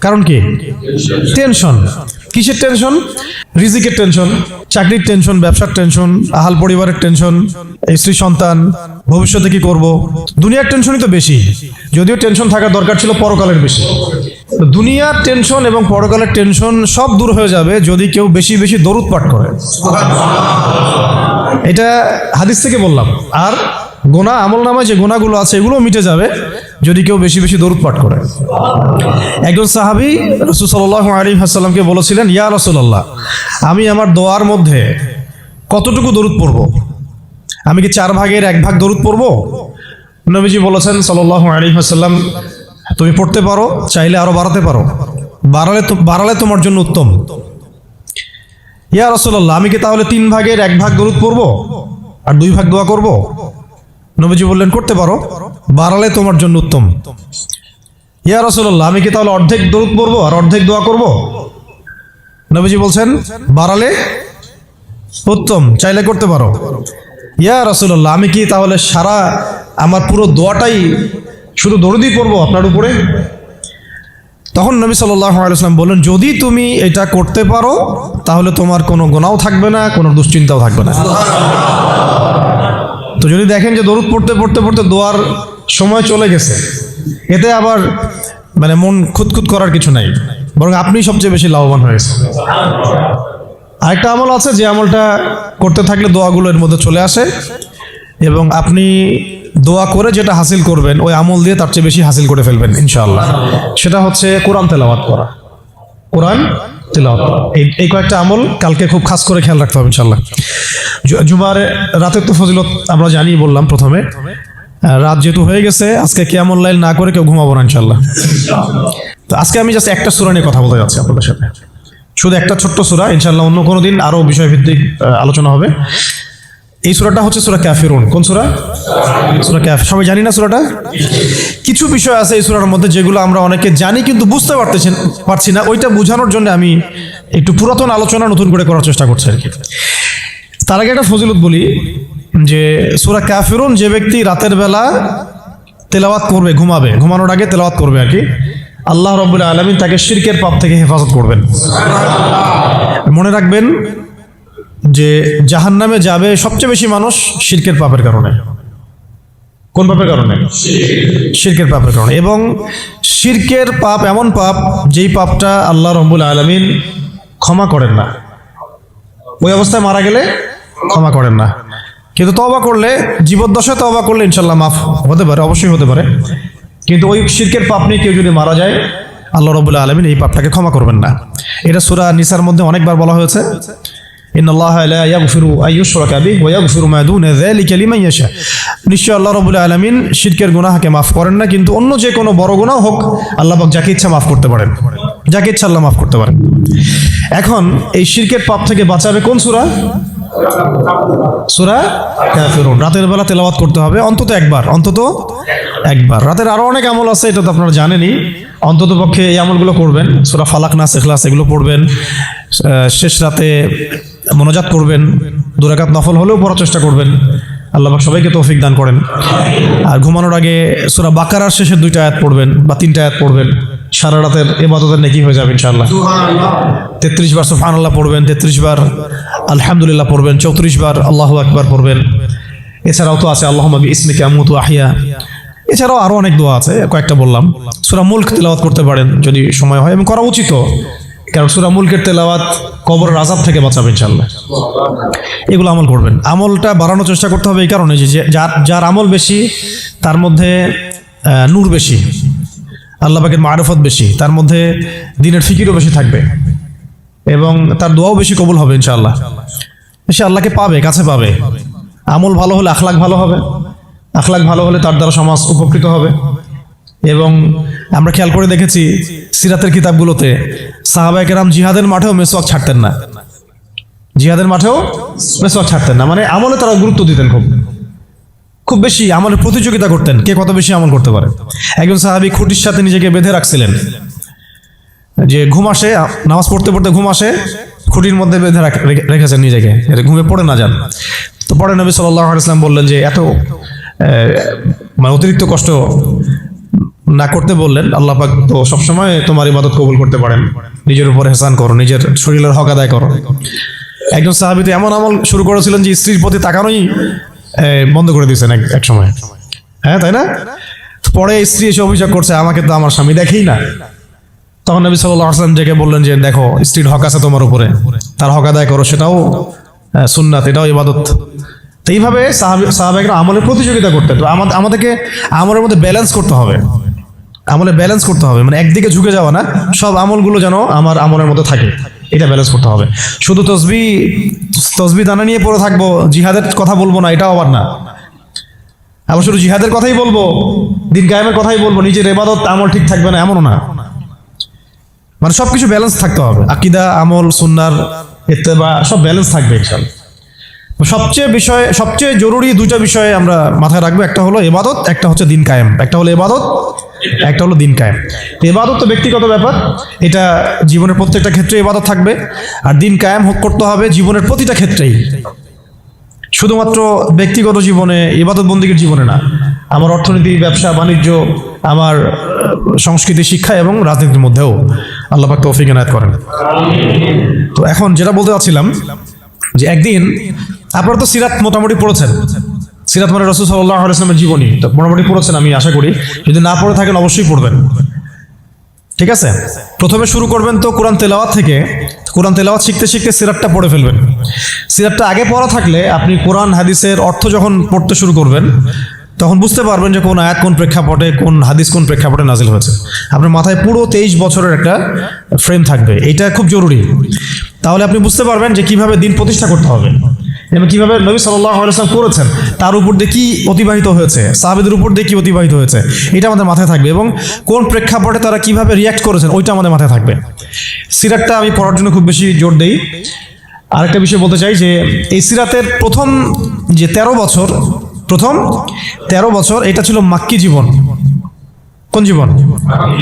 কারণ কি? টেনশন। কিসের টেনশন? রিজিকের টেনশন, চাকরির টেনশন, ব্যবসার টেনশন, আহাল পরিবারের টেনশন স্ত্রী সন্তান, ভবিষ্যতে কি করব? দুনিয়ার টেনশনই তো বেশি। যদিও টেনশন থাকার দরকার ছিল পরকালের বেশি। দুনিয়ার টেনশন এবং পরকালের টেনশন সব দূর হয়ে যাবে যদি কেউ বেশি বেশি দরুদ পাঠ করে। এটা হাদিস থেকে বললাম। আর গোনা, আমল নামায় যে গোনাগুলো আছে এগুলো মিটে যাবে। যদি কেউ বেশি বেশি দরুদ পাঠ করে। একজন সাহাবি রসুল সাল্লাহ আলী হাসাল্লামকে বলেছিলেন, ইয়া রসুল্লাহ আমি আমার দোয়ার মধ্যে কতটুকু দরুদ পড়ব? আমি কি চার ভাগের এক ভাগ দরুদ পড়ব? নবীজি বলেছেন সাল্লাহ আলী হাসাল্লাম তুমি পড়তে পারো, চাইলে আরও বাড়াতে পারো। বাড়ালে তো বাড়ালে তোমার জন্য উত্তম। ইয়া রসল্লাহ আমি কি তাহলে তিন ভাগের এক ভাগ দরুদ পড়ব? আর দুই ভাগ দোয়া করব? নবীজি বললেন, করতে পারো। বাড়ালে তোমার জন্য উত্তম। ইয়া রসল্লাহ আমি কি তাহলে অর্ধেক দরুদ পড়ব আর অর্ধেক দোয়া করব? নবীজি বলছেন, বাড়ালে উত্তম, চাইলে করতে পারো। ইয়া রসল্লাহ আমি কি তাহলে সারা আমার পুরো দোয়াটাই শুধু দরুদই পড়ব আপনার উপরে? তখন নবী সাল্লাহ আলাইসলাম বললেন, যদি তুমি এটা করতে পারো, তাহলে তোমার কোনো গোনাও থাকবে না, কোনো দুশ্চিন্তাও থাকবে না। তো যদি দেখেন যে দরুদ পড়তে পড়তে পড়তে দোয়ার সময় চলে গেছে, এতে আবার মানে মন খুঁতখুত করার কিছু নাই, বরং আপনি সবচেয়ে বেশি লাভবান হয়েছে আরেকটা আমল আছে, যে আমলটা করতে থাকলে দোয়াগুলো এর মধ্যে চলে আসে, এবং আপনি দোয়া করে যেটা হাসিল করবেন, ওই আমল দিয়ে তার চেয়ে বেশি হাসিল করে ফেলবেন, ইনশাআল্লাহ। সেটা হচ্ছে কোরআন তেলাওয়াত করা। কোরআন তেলাওয়াত। এই এই কয়েকটা আমল কালকে খুব খাস করে খেয়াল রাখতে হবে ইনশাল্লাহ জুমার, রাতের তো ফজিলত আমরা জানি বললাম প্রথমে। রাত যেহেতু হয়ে গেছে, আজকে কেমন লাইল না করে কেউ ঘুমাবো না ইনশাল্লাহ তো আজকে আমি জাস্ট একটা সুরা নিয়ে কথা বলতে যাচ্ছি আপনাদের সাথে। শুধু একটা ছোট্ট সুরা ইনশাল্লাহ অন্য কোনো দিন আরও বিষয়ভিত্তিক আলোচনা হবে। এই সুরাটা হচ্ছে সুরা ক্যাফিরুন কোন সুরা? সুরা ক্যাফ সবাই জানি না সুরাটা? কিছু বিষয় আছে এই সুরার মধ্যে যেগুলো আমরা অনেকে জানি কিন্তু বুঝতে পারতেছি পারছি না। ওইটা বোঝানোর জন্য আমি একটু পুরাতন আলোচনা নতুন করে করার চেষ্টা করছি আর কি। তার আগে একটা ফজিলত বলি যে সুরা ক্যাফিরুন যে ব্যক্তি রাতের বেলা তেলাওয়াত করবে, ঘুমাবে, ঘুমানোর আগে তেলাওয়াত করবে আর কি, আল্লাহ রবুল্লা আলমিন তাকে শিরকের পাপ থেকে হেফাজত করবেন। মনে রাখবেন যে জাহান নামে যাবে সবচেয়ে বেশি মানুষ শিরকের পাপের কারণে। কোন পাপের কারণে? শিরকের পাপের কারণে। এবং শিরকের পাপ এমন পাপ, যেই পাপটা আল্লাহ রব্বুল আলমিন ক্ষমা করেন না। ওই অবস্থায় মারা গেলে ক্ষমা করেন না। কিন্তু তবা করলে, জীবদ্দশায় তবা করলে ইনশাল্লাহ মাফ হতে পারে, অবশ্যই হতে পারে। কিন্তু ওই শিরকের পাপ নিয়ে কেউ যদি মারা যায়, আল্লাহ রবুল্লা আলমিন এই পাপটাকে ক্ষমা করবেন না। এটা সুরা নিসার মধ্যে অনেকবার বলা হয়েছে। ইন আল্লাহ ইয়াগফিরু আইয়ুশরাকা বিহি ওয়া ইয়াগফিরু মা দুনা যালিকা লিমান ইয়াশা। নিশ্চয় আল্লাহ রাব্বুল আলামিন শিরকের গুনাহকে মাফ করেন না, কিন্তু অন্য যে কোনো বড় গুনাহ হোক, আল্লাহ পাক যাকে ইচ্ছা মাফ করতে পারেন। যাকে ইচ্ছা আল্লাহ মাফ করতে পারেন। এখন এই শিরকের পাপ থেকে বাঁচাবে কোন সূরা? সূরা কাফিরুন। রাতের বেলা তেলাওয়াত করতে হবে, অন্তত একবার অন্তত একবার। রাতের আরও অনেক আমল আছে, এটা তো আপনারা জানেনই। অন্তত পক্ষে এই আমলগুলো করবেন। সূরা ফালাক নাস, ইখলাস, এগুলো পড়বেন। শেষ রাতে মনোজাত করবেন দুরাকাত নফল হলেও পড়ার চেষ্টা করবেন। আল্লাহ সবাইকে তৌফিক দান করেন। আর ঘুমানোর আগে সূরা বাকারার শেষের দুইটা আয়াত পড়বেন বা তিনটা আয়াত পড়বেন। সারা রাতের এবাদতের নাকি হয়ে যাবে ইনশাআল্লাহ। তেত্রিশ বার সুফান আল্লাহ পড়বেন, তেত্রিশ বার আলহামদুলিল্লাহ পড়বেন, চৌত্রিশ বার আল্লাহ আকবার পড়বেন। এছাড়াও তো আছে আল্লাহ নবী ইসমিকে আমুতু আহিয়া। এছাড়াও আরও অনেক দোয়া আছে, কয়েকটা বললাম। সুরা মুল্ক তেলাওয়াত করতে পারেন যদি সময় হয় এবং করা উচিত। কারণ সুরা মুলকের তেলাওয়াত কবর আজাব থেকে বাঁচাবে ইনশাল্লাহ এগুলো আমল করবেন। আমলটা বাড়ানোর চেষ্টা করতে হবে এই কারণে যে যার যার আমল বেশি, তার মধ্যে নূর বেশি, আল্লাহ পাকের মারফত বেশি, তার মধ্যে দিনের ফিকিরও বেশি থাকবে এবং তার দোয়াও বেশি কবুল হবে ইনশাআল্লাহ। সে আল্লাহকে পাবে, কাছে পাবে। আমল ভালো হলে আখলাখ ভালো হবে। আখলাখ ভালো হলে তার দ্বারা সমাজ উপকৃত হবে। এবং আমরা খেয়াল করে দেখেছি সিরাতের কিতাবগুলোতে সাহাবায়ে কেরাম জিহাদের মাঠেও মেসওয়াক ছাড়তেন না। জিহাদের মাঠেও মেসওয়াক ছাড়তেন না। মানে আমলে তারা গুরুত্ব দিতেন খুব। খুব বেশি আমলের প্রতিযোগিতা করতেন। কে কত বেশি আমল করতে পারে? একজন সাহাবি খুঁটির সাথে নিজেকে বেঁধে রাখছিলেন। যে ঘুম আসে, নামাজ পড়তে পড়তে ঘুম আসে, খুঁটির মধ্যে বেঁধে রাখ- রেখে- রেখেছেন নিজেকে। ঘুমে পড়ে না যান। তো পরে নবী সাল্লাহ ইসলাম বললেন যে, এত মানে অতিরিক্ত কষ্ট না করতে বললেন, আল্লাহ পাক তো সবসময় তোমার ইবাদত কবুল করতে পারেন। নিজের উপর হেসান করো, নিজের শরীরের হক আদায় করো। একজন সাহাবি তো এমন আমল শুরু করেছিলেন যে স্ত্রীর প্রতি তাকানোই বন্ধ করে দিয়েছেন এক- সময়। হ্যাঁ তাই না? পরে স্ত্রী এসে অভিযোগ করছে, আমাকে তো আমার স্বামী দেখেই না। তখন নবী সাল্লাহ আসলাম ডেকে বললেন যে, দেখো, স্ত্রীর হক আছে তোমার উপরে। তার হক আদায় করো, সেটাও সুন্নাত, এটাও ইবাদত। তো এইভাবে সাহাবি সাহাবাহিকরা আমলের প্রতিযোগিতা করতে তো আমাদের আমাদেরকে আমলের মধ্যে ব্যালেন্স করতে হবে। আমলে ব্যালেন্স করতে হবে। মানে একদিকে ঝুঁকে যাওয়া না, সব আমলগুলো যেন আমার আমলের মধ্যে থাকে। এটা ব্যালেন্স করতে হবে। শুধু তসবি তসবি দানা নিয়ে পড়ে থাকব, জিহাদের কথা বলব না, এটাও আবার না। আবার শুধু জিহাদের কথাই বলব, দিন কায়েমের কথাই বলব, নিজের এবাদত আমল ঠিক থাকবে না, এমনও না। মানে সবকিছু ব্যালেন্স থাকতে হবে। আকিদা, আমল, সুন্নার ইত্তেবা, সব ব্যালেন্স থাকবে ইনশাল্লাহ সবচেয়ে বিষয়, সবচেয়ে জরুরি দুইটা বিষয়ে আমরা মাথায় রাখব। একটা হলো এবাদত, একটা হচ্ছে দিন কায়েম। একটা হলো এবাদত, একটা হলো দিন কায়েম। এবাদত তো ব্যক্তিগত ব্যাপার। এটা জীবনের প্রত্যেকটা ক্ষেত্রে এবাদত থাকবে। আর দিন কায়েম হোক করতে হবে জীবনের প্রতিটা ক্ষেত্রেই। শুধুমাত্র ব্যক্তিগত জীবনে ইবাদত বন্দীগীর জীবনে না, আমার অর্থনীতি, ব্যবসা, বাণিজ্য, আমার সংস্কৃতি, শিক্ষা এবং রাজনীতির মধ্যেও আল্লাহ পাক তৌফিক এনায়েত করেন। তো এখন যেটা বলতে চাচ্ছিলাম যে একদিন আপনারা তো সিরাত মোটামুটি পড়েছেন। সিরাত মানে রসুল সাল্লাহ আলাইসলামের জীবনী। তো মোটামুটি পড়েছেন আমি আশা করি। যদি না পড়ে থাকেন অবশ্যই পড়বেন। ঠিক আছে? প্রথমে শুরু করবেন তো কোরআন তেলাওয়াত থেকে। কোরআন তেলাওয়াত শিখতে শিখতে সিরাতটা পড়ে ফেলবেন। সিরাতটা আগে পড়া থাকলে আপনি কোরআন, হাদিসের অর্থ যখন পড়তে শুরু করবেন, তখন বুঝতে পারবেন যে কোন আয়াত কোন প্রেক্ষাপটে, কোন হাদিস কোন প্রেক্ষাপটে নাজিল হয়েছে। আপনার মাথায় পুরো তেইশ বছরের একটা ফ্রেম থাকবে। এটা খুব জরুরি। তাহলে আপনি বুঝতে পারবেন যে কীভাবে দিন প্রতিষ্ঠা করতে হবে। এবং কীভাবে নবী সাল্লাহ আলাইসলাম করেছেন, তার উপর দিয়ে কি অতিবাহিত হয়েছে, সাহাবেদের উপর দিয়ে কি অতিবাহিত হয়েছে, এটা আমাদের মাথায় থাকবে এবং কোন প্রেক্ষাপটে তারা কীভাবে রিয়াক্ট করেছেন, ওইটা আমাদের মাথায় থাকবে। সিরাতটা আমি পড়ার জন্য খুব বেশি জোর দেই। আরেকটা বিষয় বলতে চাই যে, এই সিরাতের প্রথম যে তেরো বছর, প্রথম তেরো বছর এটা ছিল মাক্কি জীবন। কোন জীবন?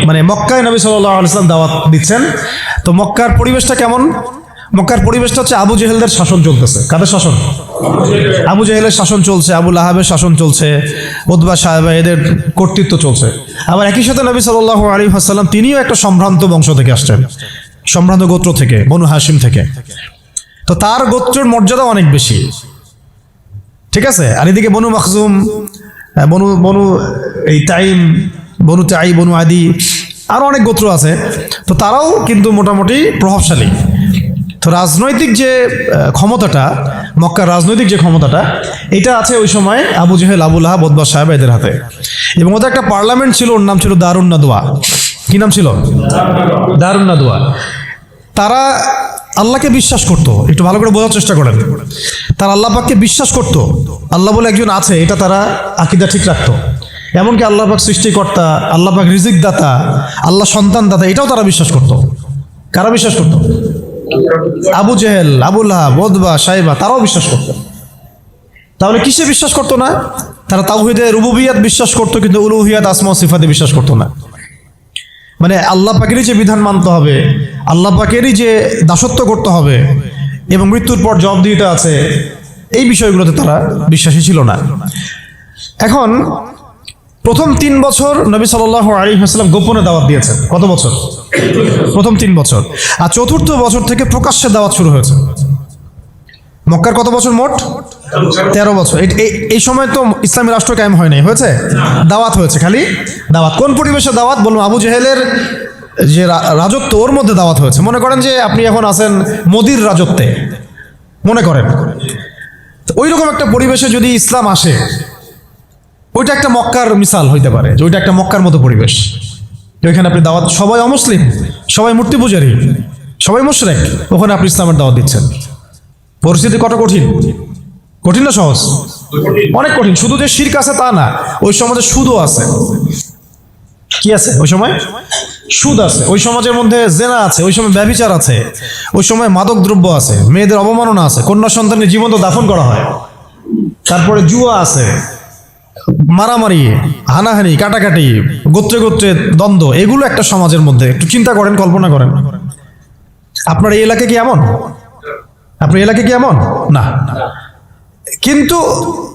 মানে মক্কায় নবী সাল্লাহ আলাইসলাম দাওয়াত দিচ্ছেন। তো মক্কার পরিবেশটা কেমন? মক্কার পরিবেশটা হচ্ছে আবু জেহেলদের শাসন চলতেছে। কাদের শাসন? আবু জেহেলের শাসন চলছে, আবু লাহাবের শাসন চলছে উদ্বা সাহেবা এদের কর্তৃত্ব চলছে। আবার একই সাথে নবী সাল্লাহ আলী হাসাল্লাম তিনিও একটা সম্ভ্রান্ত বংশ থেকে আসছেন। সম্ভ্রান্ত গোত্র থেকে, বনু হাসিম থেকে। তো তার গোত্রের মর্যাদা অনেক বেশি। ঠিক আছে? আর এদিকে বনু মখজুম বনু বনু এই টাইম বনু তাই, বনু আদি আরও অনেক গোত্র আছে। তো তারাও কিন্তু মোটামুটি প্রভাবশালী। তো রাজনৈতিক যে ক্ষমতাটা, মক্কার রাজনৈতিক যে ক্ষমতাটা, এটা আছে ওই সময় আবু জেহেল আবুল্লাহ বদবা সাহেব এদের হাতে। এবং ওদের একটা পার্লামেন্ট ছিল, ওর নাম ছিল দারুণ নাদোয়া কি নাম ছিল? দারুণ নাদোয়া তারা আল্লাহকে বিশ্বাস করত। একটু ভালো করে বোঝার চেষ্টা করেন। তারা আল্লাহ পাককে বিশ্বাস করত। আল্লাহ বলে একজন আছে, এটা তারা আকিদা ঠিক রাখতো। এমনকি আল্লাহ পাক সৃষ্টিকর্তা, আল্লাহ পাক রিজিক দাতা আল্লাহ সন্তান দাতা এটাও তারা বিশ্বাস করত। কারা বিশ্বাস করত? আবু জেহেল আবুল্লাহ বদবা সাহেবা তারাও বিশ্বাস করত। তাহলে কিসে বিশ্বাস করতো না? তারা তাওহিদে রুবুবিয়াত বিশ্বাস করতো, কিন্তু উলুহিয়াত, আসমা সিফাতে বিশ্বাস করতো না। মানে আল্লাহ পাকেরই যে বিধান মানতে হবে, আল্লাহ পাকেরই যে দাসত্ব করতে হবে, এবং মৃত্যুর পর জব জবাবদিহিতা আছে, এই বিষয়গুলোতে তারা বিশ্বাসী ছিল না। এখন প্রথম তিন বছর নবী সাল্লাহ আলী হাসলাম গোপনে দাওয়াত দিয়েছেন। কত বছর? প্রথম তিন বছর। আর চতুর্থ বছর থেকে প্রকাশ্যে দাওয়াত শুরু হয়েছে। মক্কার কত বছর মোট? তেরো বছর। এই- সময় তো ইসলামী রাষ্ট্র কায়েম হয় নাই। হয়েছে? দাওয়াত হয়েছে খালি। দাওয়াত। কোন পরিবেশে দাওয়াত? বলুন, আবু জেহেলের যে রাজত্ব, ওর মধ্যে দাওয়াত হয়েছে। মনে করেন যে আপনি এখন আছেন মোদির রাজত্বে। মনে করেন। ওই রকম একটা পরিবেশে যদি ইসলাম আসে ওইটা একটা মক্কার মিসাল হইতে পারে, যে ওইটা একটা মক্কার মতো পরিবেশ। ওইখানে আপনি দাওয়াত, সবাই অমুসলিম, সবাই মূর্তি পূজারী, সবাই মুশরেক, ওখানে আপনি ইসলামের দাওয়াত দিচ্ছেন। পরিস্থিতি কত কঠিন? কঠিন না সহজ? অনেক কঠিন, শুধু যে শির্ক আছে তা না, ওই সমাজে সুদও আছে। কি আছে ওই সময়? সুদ আছে। ওই সমাজের মধ্যে জেনা আছে, ওই সময় ব্যভিচার আছে, ওই সময় মাদক দ্রব্য আছে, মেয়েদের অবমাননা আছে, কন্যা সন্তানের জীবন্ত দাফন করা হয়। তারপরে জুয়া আছে মারামারি, হানাহানি, কাটাকাটি, গোত্রে গোত্রে দ্বন্দ্ব, এগুলো একটা সমাজের মধ্যে। একটু চিন্তা করেন, কল্পনা করেন। আপনার এই এলাকা কি এমন? আপনার এলাকা কি এমন? না। কিন্তু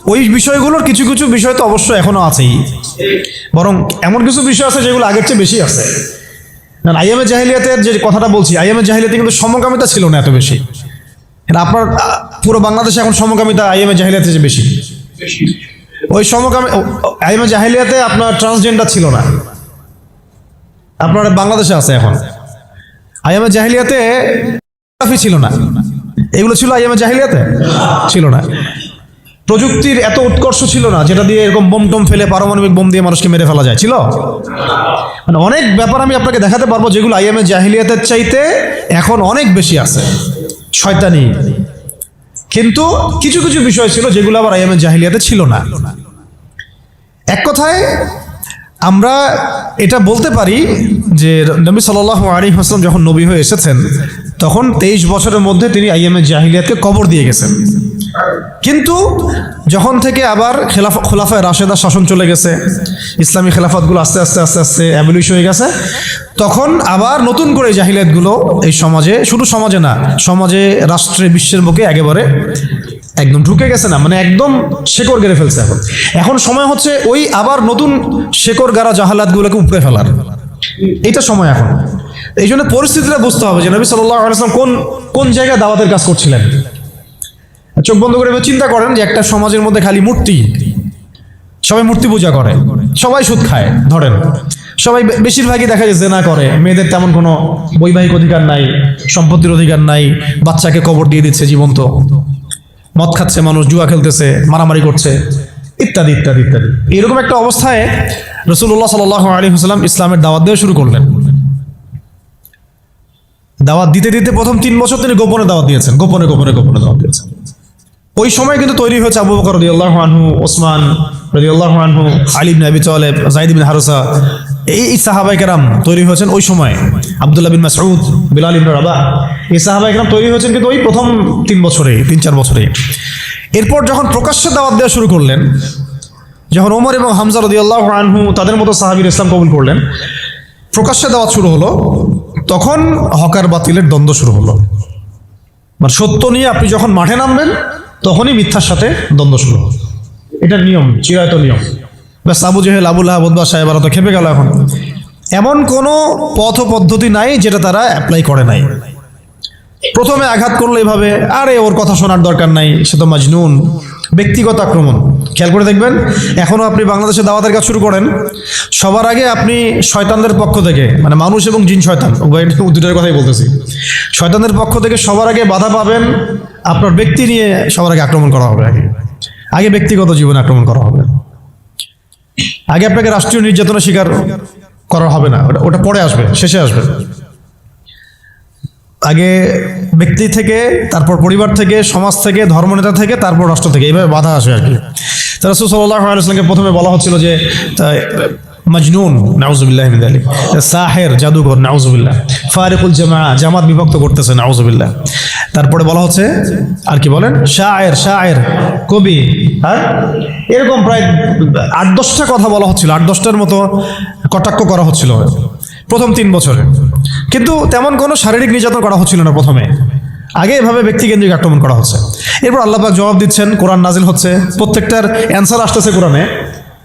ওই বিষয়গুলোর কিছু কিছু বিষয় তো অবশ্যই এখনও আছেই। বরং এমন কিছু বিষয় আছে যেগুলো আগের চেয়ে বেশি আছে। আইএমএ জাহিলিয়াতের যে কথাটা বলছি আইএমএ জাহিলিয়াতে কিন্তু সমকামিতা ছিল না এত বেশি। আপনার পুরো বাংলাদেশে এখন সমকামিতা আইএমএ জাহিলিয়াতে যে বেশি। ওই সমকামী আইএমএ জাহিলিয়াতে আপনার ট্রান্সজেন্ডার ছিল না। আপনার বাংলাদেশে আছে এখন। আইএমএ জাহিলিয়াতে ছিল না। এগুলো ছিল আইএমএ জাহিলিয়াতে? ছিল না। প্রযুক্তির এত উৎকর্ষ ছিল না, যেটা দিয়ে এরকম বোম টোম ফেলে পারমাণবিক বোম দিয়ে মানুষকে মেরে ফেলা যায়। ছিল? মানে অনেক ব্যাপার আমি আপনাকে দেখাতে পারব যেগুলো আইএমএ জাহিলিয়াতের চাইতে এখন অনেক বেশি আছে। শয়তানি। কিন্তু কিছু কিছু বিষয় ছিল যেগুলো আবার আইএমএ জাহিলিয়াতে ছিল না। এক কথায়, আমরা এটা বলতে পারি যে নবী সাল্লাহ আলী হাসলাম যখন নবী হয়ে এসেছেন, তখন তেইশ বছরের মধ্যে তিনি আইএমএ জাহিলিয়াতকে কবর দিয়ে গেছেন। কিন্তু যখন থেকে আবার খেলাফ, খোলাফায় রাশেদা শাসন চলে গেছে, ইসলামী খেলাফতগুলো আস্তে আস্তে আস্তে আস্তে অ্যাবলিশ হয়ে গেছে, তখন আবার নতুন করে জাহিলিয়াতগুলো এই সমাজে, শুধু সমাজে না, সমাজে, রাষ্ট্রে, বিশ্বের বুকে একেবারে একদম ঢুকে গেছে না মানে একদম শেকড় গেড়ে ফেলছে এখন। এখন সময় হচ্ছে ওই আবার নতুন শেকড় গাড়া জাহালাতগুলোকে উপড়ে ফেলার। এইটা সময় এখন। এই জন্য পরিস্থিতিটা বুঝতে হবে যে নবী সাল্লাহ কোন কোন জায়গায় দাওয়াতের কাজ করছিলেন। চোখ বন্ধ করে চিন্তা করেন যে একটা সমাজের মধ্যে খালি মূর্তি, সবাই মূর্তি পূজা করে, সবাই সুদ খায়, ধরেন। সবাই বেশিরভাগই দেখা যায় জেনা করে, মেয়েদের তেমন কোনো বৈবাহিক অধিকার নাই, সম্পত্তির অধিকার নাই, বাচ্চাকে কবর দিয়ে দিচ্ছে জীবন্ত। মদ খাচ্ছে, মানুষ জুয়া খেলতেছে, মারামারি করছে, ইত্যাদি ইত্যাদি ইত্যাদি। এরকম একটা অবস্থায় রসুল্লাহ সাল আলী হাসলাম ইসলামের দাওয়াত দেওয়া শুরু করলেন। দাওয়াত দিতে দিতে প্রথম তিন বছর তিনি গোপনে দাওয়াত দিয়েছেন, গোপনে গোপনে গোপনে দাওয়াত দিয়েছেন। ওই সময় কিন্তু তৈরি হয়েছে আবু বকর রদিয়াল্লাহ আনহু, ওসমান রদিয়াল্লাহ আনহু, আলী বিন আবি তালেব জাইদ বিন হারুসা এই এই সাহাবাই কেরাম তৈরি হয়েছেন ওই সময়। আব্দুল্লাহ বিন মাসউদ, বিলাল ইবনে রাবা। এই সাহাবাই কেরাম তৈরি হয়েছেন কিন্তু ওই প্রথম তিন বছরে, তিন চার বছরে। এরপর যখন প্রকাশ্যে দাওয়াত দেওয়া শুরু করলেন, যখন ওমর এবং হামজা রদিয়াল্লাহ আনহু তাদের মতো সাহাবির ইসলাম কবুল করলেন, প্রকাশ্যে দাওয়াত শুরু হলো, তখন হকার বাতিলের দ্বন্দ্ব শুরু হলো। মানে সত্য নিয়ে আপনি যখন মাঠে নামবেন, তখনই মিথ্যার সাথে দ্বন্দ্ব শুরু হলো। এটার নিয়ম, চিরায়ত নিয়ম। ব্যাস আবু জেহেল আবুল্লাহ বদবা সাহেবারা তো খেপে গেল এখন। এমন কোনো পথ পদ্ধতি নাই যেটা তারা অ্যাপ্লাই করে নাই। প্রথমে আঘাত করল এভাবে, আরে ওর কথা শোনার দরকার নাই, সে তো মাজনুন। ব্যক্তিগত আক্রমণ। খেয়াল করে দেখবেন এখনও আপনি বাংলাদেশে দাওয়াতের কাজ শুরু করেন, সবার আগে আপনি শয়তানদের পক্ষ থেকে মানে মানুষ এবং জিন শয়তান দুটার কথাই বলতেছি। শয়তানদের পক্ষ থেকে সবার আগে বাধা পাবেন, আপনার ব্যক্তি নিয়ে সবার আগে আক্রমণ করা হবে আগে। আগে ব্যক্তিগত জীবনে আক্রমণ করা হবে। আগে আপনাকে রাষ্ট্রীয় নির্যাতনের শিকার করা হবে না। ওটা ওটা পরে আসবে, শেষে আসবে। আগে ব্যক্তি থেকে, তারপর পরিবার থেকে, সমাজ থেকে, ধর্মনেতা থেকে, তারপর রাষ্ট্র থেকে, এইভাবে বাধা আসবে আর কি। তারা রসুল সাল্লাহ আলাইসলামকে প্রথমে বলা হচ্ছিল যে মজনুন, নাউজুবিল্লাহ যালিক। সাহের, জাদুঘর, নাউজুবিল্লাহ। ফারিকুল জামা, জামাত বিভক্ত করতেছে, নাউজুবিল্লাহ। তারপরে বলা হচ্ছে, আর কি বলেন? শায়ের শায়ের, কবি হ্যাঁ? এরকম প্রায় আট দশটা কথা বলা হচ্ছিল, আট দশটার মতো কটাক্ষ করা হচ্ছিল প্রথম তিন বছরে। কিন্তু তেমন কোনো শারীরিক নির্যাতন করা হচ্ছিল না প্রথমে। আগে এভাবে ব্যক্তিকেন্দ্রিক আক্রমণ করা হচ্ছে। এরপর আল্লাহ পাক জবাব দিচ্ছেন, কোরআন নাজিল হচ্ছে, প্রত্যেকটার অ্যান্সার আসতেছে কোরআনে,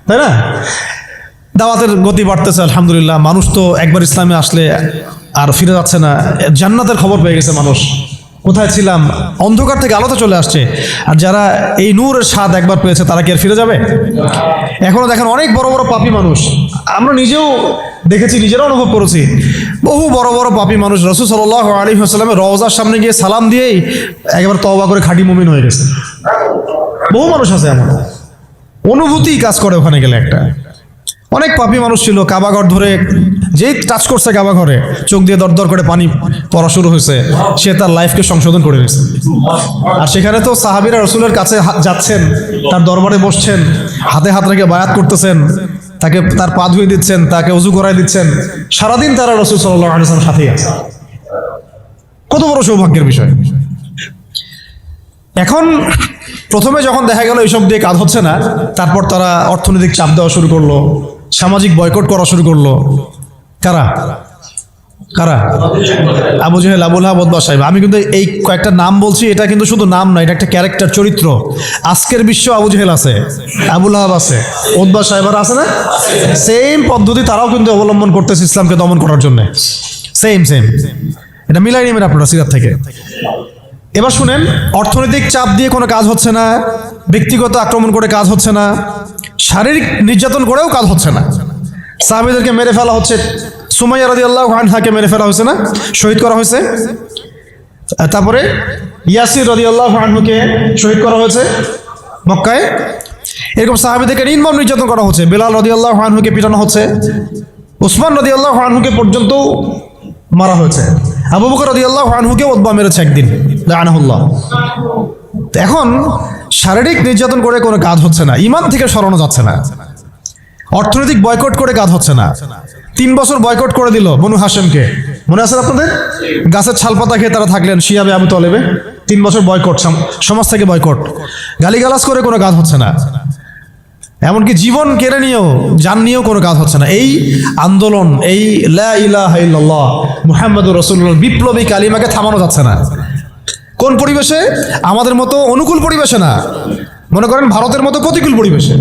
তাই না? দাওয়াতের গতি বাড়তেছে, আলহামদুলিল্লাহ। মানুষ তো একবার ইসলামে আসলে আর ফিরে যাচ্ছে না। জান্নাতের খবর পেয়ে গেছে মানুষ। কোথায় ছিলাম? অন্ধকার থেকে আলোতে চলে আসছে। আর যারা এই নূরের স্বাদ একবার পেয়েছে, তারা কি আর ফিরে যাবে? এখনও দেখেন অনেক বড় বড় পাপি মানুষ। আমরা নিজেও দেখেছি, নিজেরাও অনুভব করেছি। বহু বড় বড় পাপি মানুষ। রসুল সাল্লাহ আলী আসসালামের রওজার সামনে গিয়ে সালাম দিয়েই একেবারে তওবা করে খাঁটি মুমিন হয়ে গেছে। বহু মানুষ আছে এমন। অনুভূতি কাজ করে ওখানে গেলে একটা। অনেক পাপি মানুষ ছিল কাবাঘর ধরে যেই টাচ করছে কাবাঘরে চোখ দিয়ে দরদর করে পানি পড়া শুরু হয়েছে, সে তার লাইফকে সংশোধন করে নিয়েছে আর সেখানে তো সাহাবিরা রসুলের কাছে যাচ্ছেন, তার দরবারে বসছেন, হাতে হাত রেখে বায়াত করতেছেন, তাকে তার পা ধুয়ে দিচ্ছেন, তাকে উজু করাই দিচ্ছেন। সারাদিন তারা রসুল আলিয়ার সাথেই আছে। কত বড় সৌভাগ্যের বিষয়। এখন প্রথমে যখন দেখা গেল, এইসব দিয়ে কাজ হচ্ছে না, তারপর তারা অর্থনৈতিক চাপ দেওয়া শুরু করল। সামাজিক বয়কট করা শুরু করল। কারা? কারা? আবু জেহেল, আবুল হাব উদ্বা সাহেব। আমি কিন্তু এই কয়েকটা নাম বলছি, এটা কিন্তু শুধু নাম নয়, এটা একটা ক্যারেক্টার, চরিত্র। আজকের বিশ্ব আবু জেহেল আছে, আবুল হাব আছে উদ্বা সাহেবার আছে না? সেম পদ্ধতি তারাও কিন্তু অবলম্বন করতেছে ইসলামকে দমন করার জন্য। সেম সেম এটা মিলাই নেবেন আপনারা সিরাত থেকে। এবার শুনেন, অর্থনৈতিক চাপ দিয়ে কোনো কাজ হচ্ছে না, ব্যক্তিগত আক্রমণ করে কাজ হচ্ছে না শারীরিক নির্যাতন করেও কাজ হচ্ছে না। সাহাবিদেরকে মেরে ফেলা হচ্ছে। সুমাইয়া রাদি আল্লাহ আনহাকে মেরে ফেলা হয়েছে না? শহীদ করা হয়েছে। তারপরে ইয়াসির রদি আল্লাহ আনহুকে শহীদ করা হয়েছে মক্কায়। এরকম সাহাবিদেরকে নির্মম নির্যাতন করা হচ্ছে। বেলাল রদি আল্লাহ আনহুকে পিটানো হচ্ছে। উসমান রদি আল্লাহ আনহুকে পর্যন্ত মারা হয়েছে। আবু বকর রদি আল্লাহ আনহুকে ওদবা মেরেছে একদিন। আনাহুল্লাহ এখন শারীরিক নির্যাতন করে কোনো কাজ হচ্ছে না, ইমান থেকে সরানো যাচ্ছে না। অর্থনৈতিক বয়কট করে কাজ হচ্ছে না। তিন বছর বয়কট করে দিল বনু হাসেমকে মনে আছে আপনাদের? গাছের ছালপাতা খেয়ে তারা থাকলেন, শিয়াবে আবু তলেবে। তিন বছর বয়কট সমাজ থেকে বয়কট। গালিগালাজ করে কোনো কাজ হচ্ছে না। এমনকি জীবন কেড়ে নিয়েও, যান নিয়েও কোনো কাজ হচ্ছে না। এই আন্দোলন, এই লা ইলাহা ইল্লাল্লাহ, মুহাম্মাদুর রাসূলুল্লাহ, বিপ্লবী কালিমাকে থামানো যাচ্ছে না। কোন পরিবেশে? আমাদের মতো অনুকূল পরিবেশে না। মনে করেন ভারতের মতো প্রতিকূল পরিবেশে।